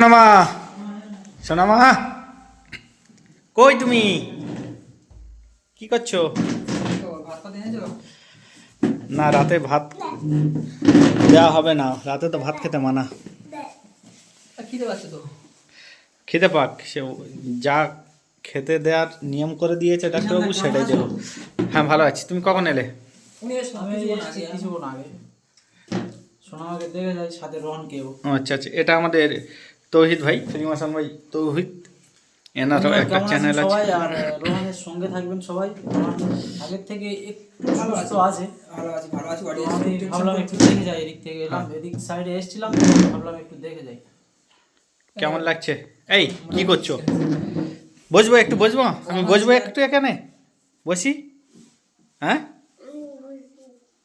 সোনামা সোনামা কই তুমি কি করছ না রাতে ভাত দেওয়া হবে না রাতে তো ভাত খেতে মানা খেতে পাক সে যা খেতে দেওয়ার নিয়ম করে দিয়েছে ডাক্তারবাবু সেটাই দেবো হ্যাঁ ভালো আছি তুমি কখন এলে আচ্ছা আচ্ছা এটা আমাদের তৌহিদ ভাই। ফিরিম হাসান ভাই। তৌহিদ এনারও একটা চ্যানেল আছে। সবাই? আর রোহনের সঙ্গে থাকবেন সবাই। আগের থেকে একটু ভালো সুস্থ আছে। ভালো আছি ভালো আছি বাড়ি আমি ভাবলাম একটু দেখে যাই এদিক থেকে। এলাম হ্যাঁ। এদিক সাইডে এসেছিলাম ভাবলাম একটু দেখে যাই। কেমন লাগছে? এই কি করছ? বসবো একটু বসবো? আমি বসবো একটু এখানে? বসি? হ্যাঁ?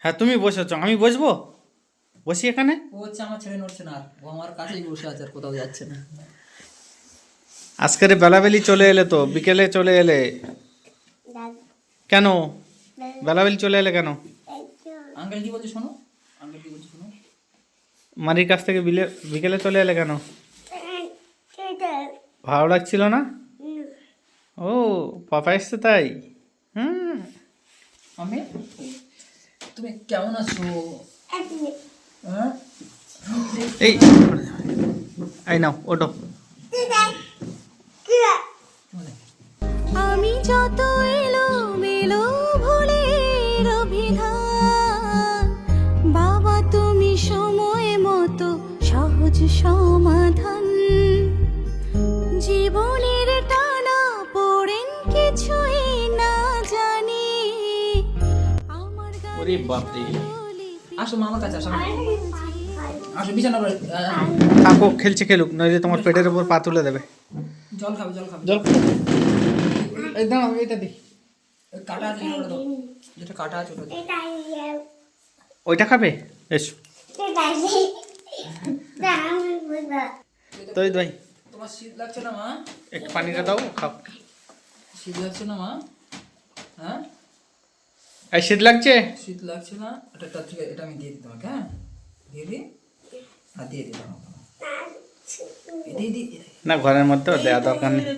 হ্যাঁ তুমি বসেছ আমি বসবো? বসি এখানে? ও হচ্ছে আমার ছেলে নড়ছে না ও আমার কাছেই বসে আছে আর কোথাও যাচ্ছে না। আজকের বেলাবেলি চলে এলে তো বিকেলে চলে এলে। কেন? বেলাবেলি চলে এলে কেন? আঙ্কেল কি বলছে শোনো? আঙ্কেল কি বলছে শোনো? মারির কাছ থেকে বিলে বিকেলে চলে এলে কেন? ভালো লাগছিল না? ও পাপা এসছে তাই? হুম। আমি? তুমি কেমন আছো? এই এই নাও ওটো আমি যত এলো মেলো ভুলের অভিধান বাবা তুমি সময় মতো সহজ সমাধান। জীবনের টানা পড়েন কিছুই না জানি আমার বাপরে। আসো মামার কাছে আসো আসো বিছানা আহ, থাকো খেলছে খেলুক নইলে তোমার পেটের উপর পা তুলে দেবে। জল খাবে জল খাবে। জল এই দাঁড়াও এটা দি ওই কাটা আছে ওটা দাও। যেটা কাটা আছে ওটা ওইটা খাবে? এসো। তো এই ভাই তোমার শীত লাগছে না মা? একটু পানিটা দাও খাও। শীত লাগছে না মা? হ্যাঁ? এই শীত লাগছে? শীত লাগছে না এটা এটা থেকে এটা আমি দিয়ে দিই তোমাকে হ্যাঁ? দিয়ে দিই? হ্যাঁ দিয়ে দিই না ঘরের মধ্যে দেওয়া দরকার নেই।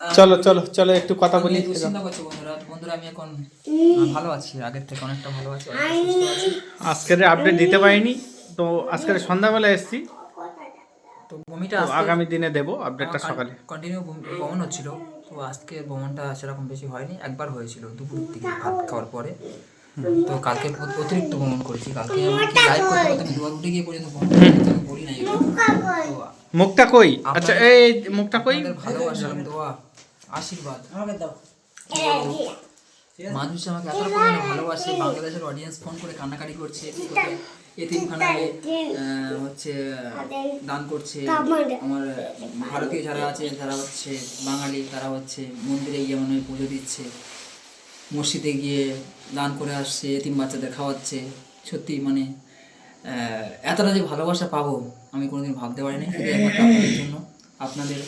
চলো চলো চলো একটু কথা বলি। দুশ্চিন্তা করছি বন্ধুরা। বন্ধুরা আমি এখন ভালো আছি আগের থেকে অনেকটা ভালো আছি আছি। আজকের আপডেট দিতে পারিনি তো আজকের সন্ধ্যাবেলা এসেছি। তো বমিটা আগামী দিনে দেবো আপডেটটা সকালে। কন্টিনিউ ভ্রমণ হচ্ছিল। তো আজকে ভ্রমণটা সেরকম বেশি হয়নি একবার হয়েছিল দুপুর দিকে ভাত খাওয়ার পরে। তো কালকে অতিরিক্ত ভ্রমণ করেছি। কালকে লাইভ করতে করতে আমি দুবার উঠে গিয়ে পর্যন্ত বলি নাই। মুখটা কই? আচ্ছা এই মুখটা কই? ভালোবাসা দোয়া আশীর্বাদ। আমাকে দাও। মানুষ আমাকে এত পরিমাণে ভালোবাসে বাংলাদেশের অডিয়েন্স ফোন করে কান্নাকাটি করছে? এতিমখানায় হচ্ছে দান করছে। আমার ভারতীয় যারা আছে যারা হচ্ছে বাঙালি তারা হচ্ছে মন্দিরে গিয়ে মনে পুজো দিচ্ছে। মসজিদে গিয়ে দান করে আসছে এতিম বাচ্চাদের খাওয়াচ্ছে। সত্যি মানে এতটা যে ভালোবাসা পাবো আমি কোনোদিন ভাবতে পারিনি। শুধু একমাত্র আপনাদের জন্য। আপনাদের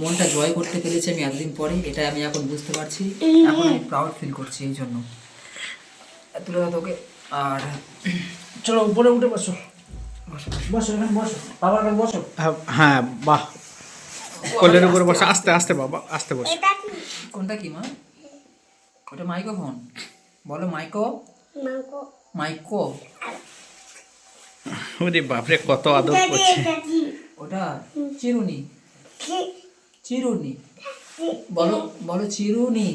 মনটা জয় করতে পেরেছি আমি এতদিন পরে। এটা আমি এখন বুঝতে পারছি। এখন আমি প্রাউড ফিল করছি এই জন্য। তুলে তোকে। আর চলো উপরে উঠে বসো। বসো এখানে বসো। বাবার কাছে বসো। হ্যাঁ, হ্যাঁ বাহ। কোলের উপরে বসে। আস্তে আস্তে বাবা আস্তে বসে। কোনটা কি মা? ওটা মাইক্রোফোন। বলো মাইকো মাইকো ওরে বাপরে কত আদর করছে। ওটা চিরুনি। চিরুনি। বলো বলো চিরুনি।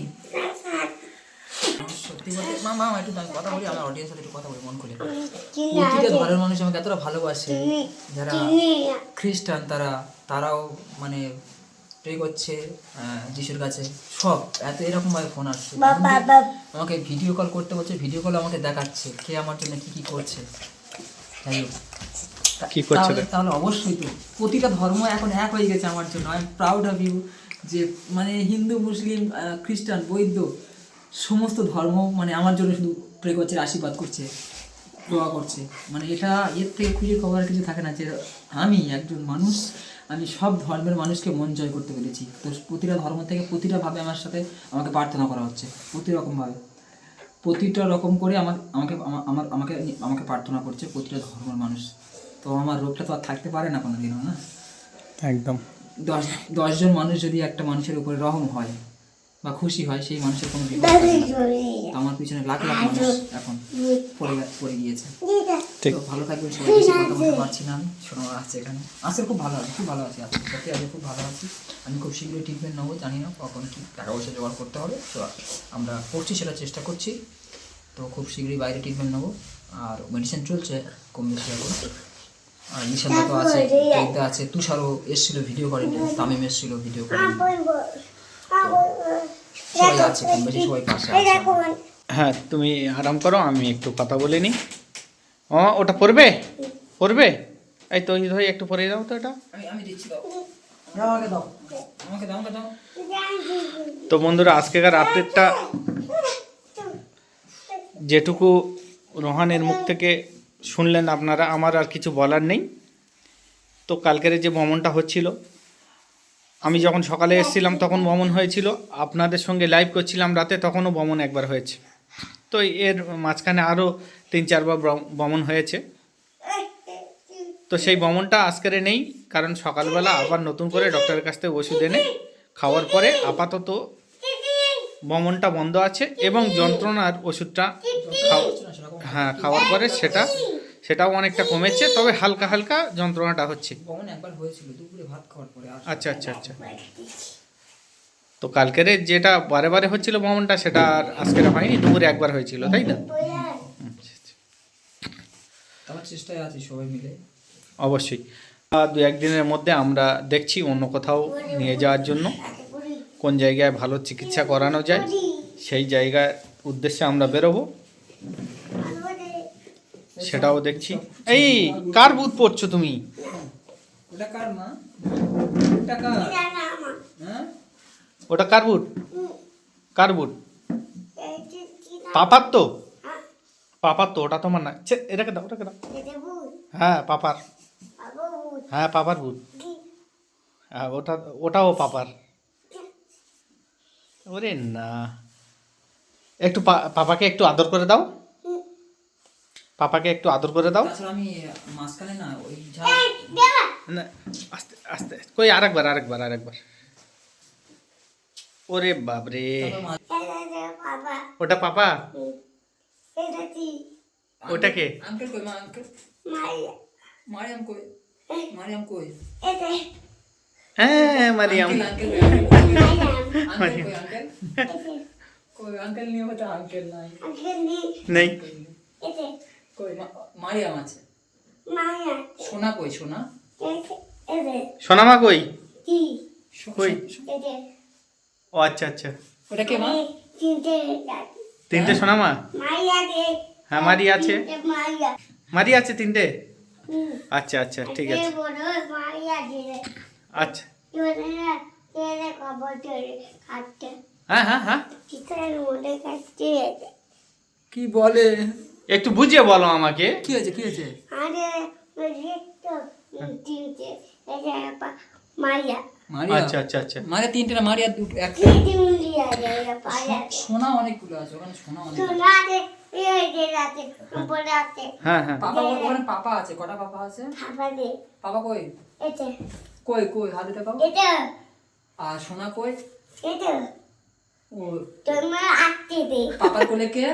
সত্যি বলতে মা মা একটু আমি কথা বলি আমার অডিয়েন্স সাথে একটু কথা বলি মন খুলে। প্রতিটা ধরনের মানুষ আমাকে এতটা ভালোবাসে যারা খ্রিস্টান তারা তারাও মানে প্রে করছে যিশুর কাছে। সব এত এরকম ভাবে ফোন আসছে। আমাকে ভিডিও কল করতে বলছে ভিডিও কল আমাকে দেখাচ্ছে কে আমার জন্য কি কি করছে। যাই হোক তা- কি করছে তাহলে- অবশ্যই তো প্রতিটা ধর্ম এখন এক হয়ে গেছে আমার জন্য। I am proud of you যে মানে হিন্দু মুসলিম আহ, খ্রিস্টান বৌদ্ধ সমস্ত ধর্ম মানে আমার জন্য শুধু প্রে করছে আশীর্বাদ করছে দোয়া করছে। মানে এটা এর থেকে খুশি খবর আর কিছু থাকে না যে আমি একজন মানুষ আমি সব ধর্মের মানুষকে মন জয় করতে পেরেছি। তো প্রতিটা ধর্ম থেকে প্রতিটা ভাবে আমার সাথে আমাকে প্রার্থনা করা হচ্ছে প্রতি রকম ভাবে। প্রতিটা রকম করে আমার আমাকে আমার আমাকে আমাকে প্রার্থনা করছে প্রতিটা ধর্মের মানুষ। তো আমার রোগটা তো আর থাকতে পারে না কোনো দিনও না? একদম। দশ দশজন মানুষ যদি একটা মানুষের উপরে রহম হয় বা খুশি হয় সেই মানুষের কোনো বিপদ আমার পিছনে লাখ লাখ মানুষ এখন পড়ে পড়ে গিয়েছে। ঠিক তো ভালো থাকবেন সবাই বেশি কথা বলতে পারছি না আমি। শোনো আসছে এখানে। আসছে খুব ভালো আছে খুব ভালো আছি আজকে সত্যি আজকে খুব ভালো আছি। আমি খুব শীঘ্রই ট্রিটমেন্ট নেব জানি না কখন কি টাকা পয়সা জোগাড় করতে হবে। তো আমরা করছি সেটা চেষ্টা করছি। তো খুব শীঘ্রই বাইরে ট্রিটমেন্ট নেব। আর মেডিসিন চলছে কম বেশি এখন আর নিশান্ত তো আছে আছে তুষারও এসেছিল ভিডিও করেনি। তামিম এসেছিল ভিডিও করেনি। সবাই আছে কম বেশি সবাই পাশে হ্যাঁ তুমি আরাম করো আমি একটু কথা বলে নিই। ও ওটা পড়বে পড়বে এই তো ধরে একটু পরে দাও তো এটা। আমি দিচ্ছি দাও। দাও আমাকে দাও। আমাকে দাও দাও। তো বন্ধুরা আজকেকার আপডেটটা যেটুকু রোহানের মুখ থেকে শুনলেন আপনারা আমার আর কিছু বলার নেই। তো কালকের যে ভ্রমণটা হচ্ছিল আমি যখন সকালে এসেছিলাম তখন ভ্রমণ হয়েছিল। আপনাদের সঙ্গে লাইভ করছিলাম রাতে, তখনও ভ্রমণ একবার হয়েছে। তো এর মাঝখানে আরও তিন চারবার ভ্রম- ভ্রমণ হয়েছে। তো সেই ভ্রমণটা আজকের নেই, কারণ সকালবেলা আবার নতুন করে ডক্টরের কাছ থেকে ওষুধ এনে খাওয়ার পরে আপাতত ভ্রমণটা বন্ধ আছে এবং যন্ত্রণার ওষুধটা খাও- হ্যাঁ খাওয়ার পরে সেটা সেটাও অনেকটা কমেছে তবে হালকা হালকা যন্ত্রণাটা হচ্ছে। একবার হয়েছিল দুপুরে ভাত খাওয়ার পরে আচ্ছা আচ্ছা আচ্ছা। তো কালকের যেটা বারে বারে হচ্ছিল ভ্রমণটা সেটা আর আজকের হয়নি দুপুরে একবার হয়েছিল তাই না আচ্ছা, আচ্ছা। আমার চেষ্টায় আছি সবাই মিলে। অবশ্যই। দু একদিনের মধ্যে আমরা দেখছি অন্য কোথাও নিয়ে যাওয়ার জন্য কোন জায়গায় ভালো চিকিৎসা করানো যায় সেই জায়গার উদ্দেশ্যে আমরা বেরোবো। সেটাও দেখছি। এই কার বুথ পড়ছো তুমি? ওটা কার মা? ওটা কার? হ্যাঁ? ওটা কার বুট কার বুট পাপার তো? পাপার তো ওটা তোমার না। এটাকে দাও ওটাকে দাও। হ্যাঁ পাপার। হ্যাঁ পাপার বুট হ্যাঁ ওটা ওটাও পাপার। ওরে না। একটু পা- পাপাকে একটু আদর করে দাও। পাপাকে একটু আদর করে দাও। তাছাড়া আমি মাঝখানে না ওই যা না আস্তে আস্তে। কই আরেকবার আরেকবার আরেকবার। ওরে বাপরে। ওটা পাপা? ওটাকে আঙ্কেল কই মা আঙ্কেল? মারিয়াম কই? মারিয়াম কই? হ্যাঁ মারিয়াম। Uncle uncle. আঙ্কেল কই আঙ্কেল? কই মা- মারিয়াম আছে। সোনা কই সোনা? সোনামা কই? কই? ও আচ্ছা আচ্ছা। ওটা কে মা? তিনটে সোনামা হ্যাঁ মারি আছে। মারি আছে তিনটে? আচ্ছা আচ্ছা ঠিক আছে। আচ্ছা। হ্যাঁ হ্যাঁ হ্যাঁ। কি বলে? একটু বুঝিয়ে বলো আমাকে। কি হয়েছে কি হয়েছে? মারিয়া। মারিয়া? আচ্ছা আচ্ছা আচ্ছা। মারিয়া তিনটে না মারিয়া দুটো একটা তিনটি মুন্ডিয়া পায়া সোনা অনেকগুলো আছে ওখানে সোনা অনেক আছে। হ্যাঁ হ্যাঁ। পাপা ওখানে পাপা আছে কটা পাপা আছে? পাপা কই? কই কই হাতে দেখাও আর সোনা কই? তোমার আটকে দে। পাপার কোলে কে?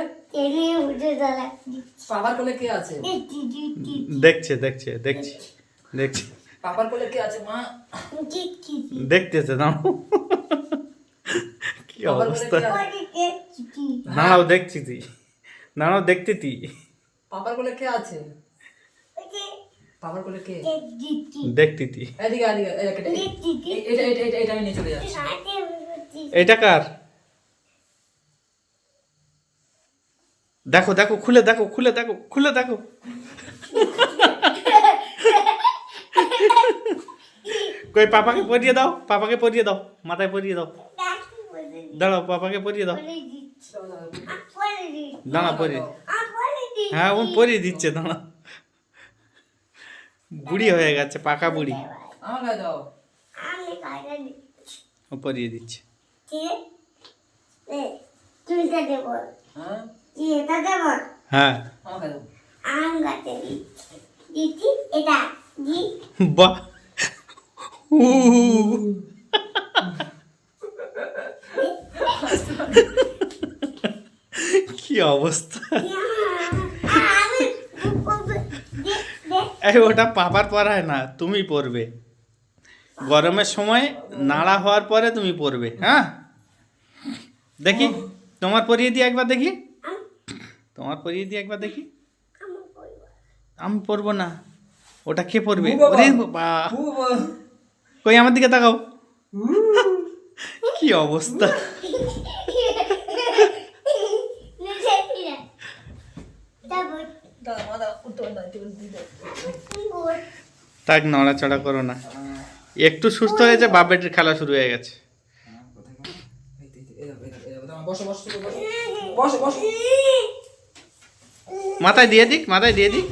এনে উঠে দাঁড়া। পাপার কোলে কে আছে? দেখছে দেখছে দেখছি দেখছি। পাপার কোলে কে আছে মা? দেখতেছে কি অবস্থা? দাঁড়াও দেখছি তুই দাঁড়াও দেখতে তুই পাপার কোলে কে আছে? ইটি পাপার কোলে কে? দেখতি তুই এদিকে এটা এটা এটা এটা আমি নিয়ে চলে যাচ্ছি। এটা কার? দেখো দেখো খুলে দেখো খুলে দেখো খুলে দেখো। কই পাপাকে পরিয়ে দাও পাপাকে পরিয়ে দাও মাথায় পরিয়ে দাও। দাঁড়াও পাপাকে পরিয়ে দাও। দাঁড়া পরিয়ে। হ্যাঁ ও পরিয়ে দিচ্ছে দাঁড়া। বুড়ি হয়ে গেছে পাকা বুড়ি। দাও। ও পরিয়ে দিচ্ছে। ঠিক হ্যাঁ এটা দেব হ্যাঁ। আম গাছে দিচ্ছি এটা দি। বাহ। উ। কি অবস্থা? এই ওটা পাপার পড়ায় না তুমি পড়বে। গরমের সময় নাড়া হওয়ার পরে তুমি পড়বে হ্যাঁ? দেখি তোমার পরিয়ে দিই একবার দেখি। তোমার পরিয়ে দিই একবার দেখি আমি পড়ব না ওটা কে ওরে বাবা কই আমার দিকে তাকাও কি অবস্থা দিয়ে। তাক নড়াচড়া করো না একটু সুস্থ হয়েছে বাপ বেটির খেলা শুরু হয়ে গেছে হ্যাঁ, বসো বসো বসো বসো মাথায় দিয়ে দিক, মাথায় দিয়ে দিক।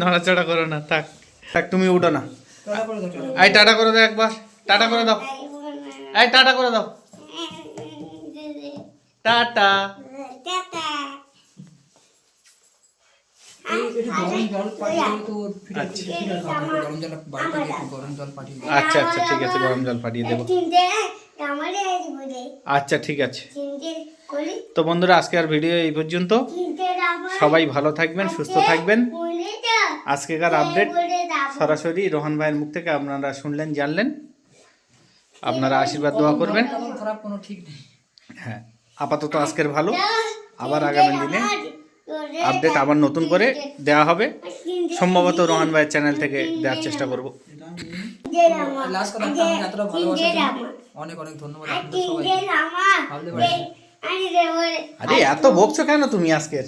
নড়াচড়া করো না, থাক। থাক, তুমি উঠো না। এই টাটা করে দাও একবার, টাটা করে দাও। এই টাটা করে দাও। টাটা। আচ্ছা আচ্ছা ঠিক আছে, গরম জল পাঠিয়ে দেবো। আচ্ছা ঠিক আছে। তো বন্ধুরা আজকে আর ভিডিও এই পর্যন্ত। সবাই ভালো থাকবেন সুস্থ থাকবেন। আজকেকার আপডেট সরাসরি রোহন ভাইয়ের মুখ থেকে আপনারা শুনলেন জানলেন। আপনারা আশীর্বাদ দোয়া করবেন। হ্যাঁ আপাতত আজকের ভালো। আবার আগামী দিনে আপডেট আবার নতুন করে দেওয়া হবে। সম্ভবত রোহান ভাইয়ের চ্যানেল থেকে দেওয়ার চেষ্টা করব। লাস্ট কথা আমি এতটা ভালোবাসার অনেক অনেক ধন্যবাদ। আরে এত বকছো কেন তুমি আজকের?